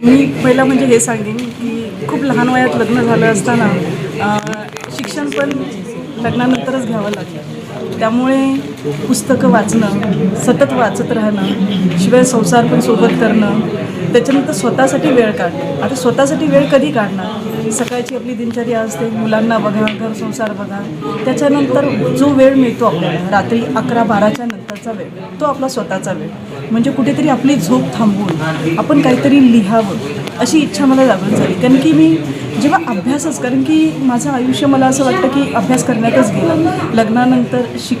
मी पहिलं म्हणजे हे सांगेन की खूप लहान वयात लग्न झालं असताना शिक्षण पण लग्नानंतरच घ्यावं लागलं. त्यामुळे पुस्तकं वाचणं सतत वाचत राहणं शिवाय संसार पण सोबत करणं त्याच्यानंतर स्वतःसाठी वेळ काढणं आता स्वतःसाठी वेळ कधी काढणार? सकाळची आपली दिनचर्या असते मुलांना बघा घर संसार बघा. त्याच्यानंतर जो वेळ मिळतो आपल्याला रात्री अकरा बाराच्या नंतरचा वेळ तो आपला स्वतःचा वेळ. म्हणजे कुठेतरी आपली झोप थांबवून आपण काहीतरी लिहावं अशी इच्छा मला जागृत झाली. कारण की मी जेव्हा अभ्यासच कारण की माझं आयुष्य मला असं वाटतं की अभ्यास करण्यातच गेलं. लग्नानंतर शिक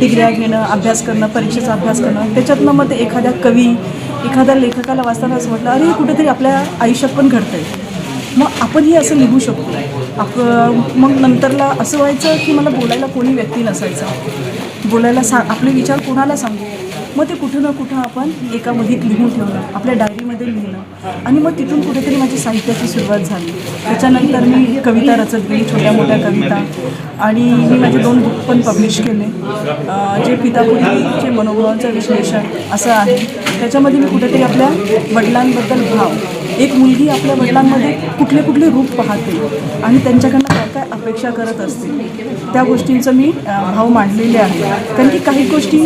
डिग्र्या घेणं अभ्यास करणं परीक्षेचा अभ्यास करणं त्याच्यातनं मग ते एखाद्या कवी एखाद्या लेखकाला वाचताना असं वाटलं अरे कुठेतरी आपल्या आयुष्यात पण घडतं आहे मग आपणही असं लिहू शकतो. आप मग नंतरला असं व्हायचं की मला बोलायला कोणी व्यक्ती नसायचा. बोलायला सा आपले विचार कोणाला सांगू? मग ते कुठं ना कुठं आपण एका वहीत लिहून ठेवणं आपल्या डायरीमध्ये लिहिणं. आणि मग तिथून कुठेतरी माझी साहित्याची सुरुवात झाली. त्याच्यानंतर मी कविता रचत गेली छोट्या मोठ्या कविता. आणि मी माझे दोन बुक पण पब्लिश केले. जे पितापुरीचे मनोभावांचं विश्लेषण असं आहे. त्याच्यामध्ये मी कुठेतरी आपल्या वडिलांबद्दल भाव. एक मुलगी आपल्या वडिलांमध्ये कुठले कुठले रूप पाहते आणि त्यांच्याकडनं काय काय अपेक्षा करत असते. त्या गोष्टींचं मी भाव मांडलेले आहे. कारण की काही गोष्टी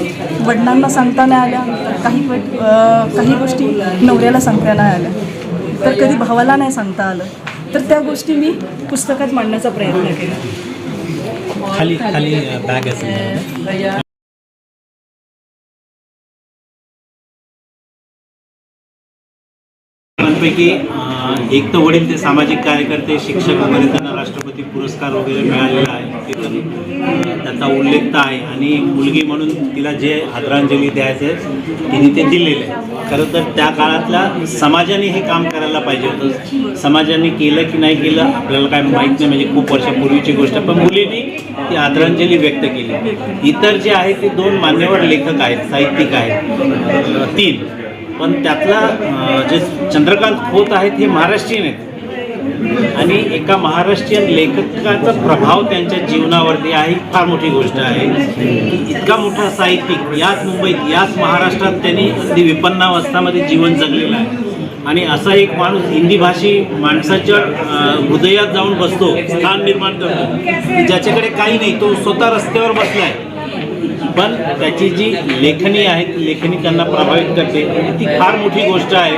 वडिलांना सांगता नाही आल्या काही वट- काही गोष्टी नवऱ्याला सांगता नाही आल्या. तर कधी भावाला नाही सांगता आलं. तर त्या गोष्टी मी पुस्तकात मांडण्याचा प्रयत्न केला. खाली एक तर वडील ते सामाजिक कार्यकर्ते शिक्षक वगैरे त्यांना राष्ट्रपती पुरस्कार वगैरे मिळालेला आहे. ते त्याचा उल्लेख तर आहे. आणि मुलगी म्हणून तिला जे आदरांजली द्यायचं आहे तिने ते दिलेलं आहे. खरं तर त्या काळातल्या समाजाने हे काम करायला पाहिजे होतं. समाजाने केलं की नाही केलं आपल्याला काय माहीत नाही. म्हणजे खूप वर्षापूर्वीची गोष्ट. पण मुलींनी ती आदरांजली व्यक्त केली. इतर जे आहे ते दोन मान्यवर लेखक आहेत साहित्यिक आहेत. तीन. पण त्यातला जे चंद्रकांत खोत आहेत हे महाराष्ट्रीयन आहेत. आणि एका महाराष्ट्रीयन लेखकाचा प्रभाव त्यांच्या जीवनावरती आहे ही फार मोठी गोष्ट आहे. इतका मोठा साहित्यिक याच मुंबईत याच महाराष्ट्रात त्यांनी अगदी विपन्नावस्थामध्ये जीवन जगलेलं आहे. आणि असा एक माणूस हिंदी भाषी माणसाच्या हृदयात जाऊन बसतो स्थान निर्माण करतो. की ज्याच्याकडे काही नाही तो स्वतः रस्त्यावर बसला आहे पण त्याची जी लेखनी आहे ती लेखनी त्यांना प्रभावित करते. ती फार मोठी गोष्ट आहे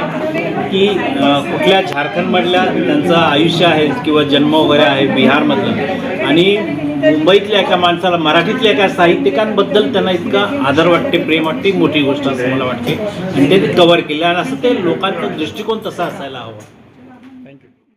की कुठल्या झारखंडमधल्या त्यांचं आयुष्य आहे किंवा जन्म वगैरे आहे बिहारमधलं. आणि मुंबईतल्या एका माणसाला मराठीतल्या एका साहित्यिकांबद्दल त्यांना इतका आदर वाटते प्रेम वाटते मोठी गोष्ट असं मला वाटते. आणि ते कव्हर केलं. आणि असं ते लोकांचा दृष्टिकोन तसा असायला हवा.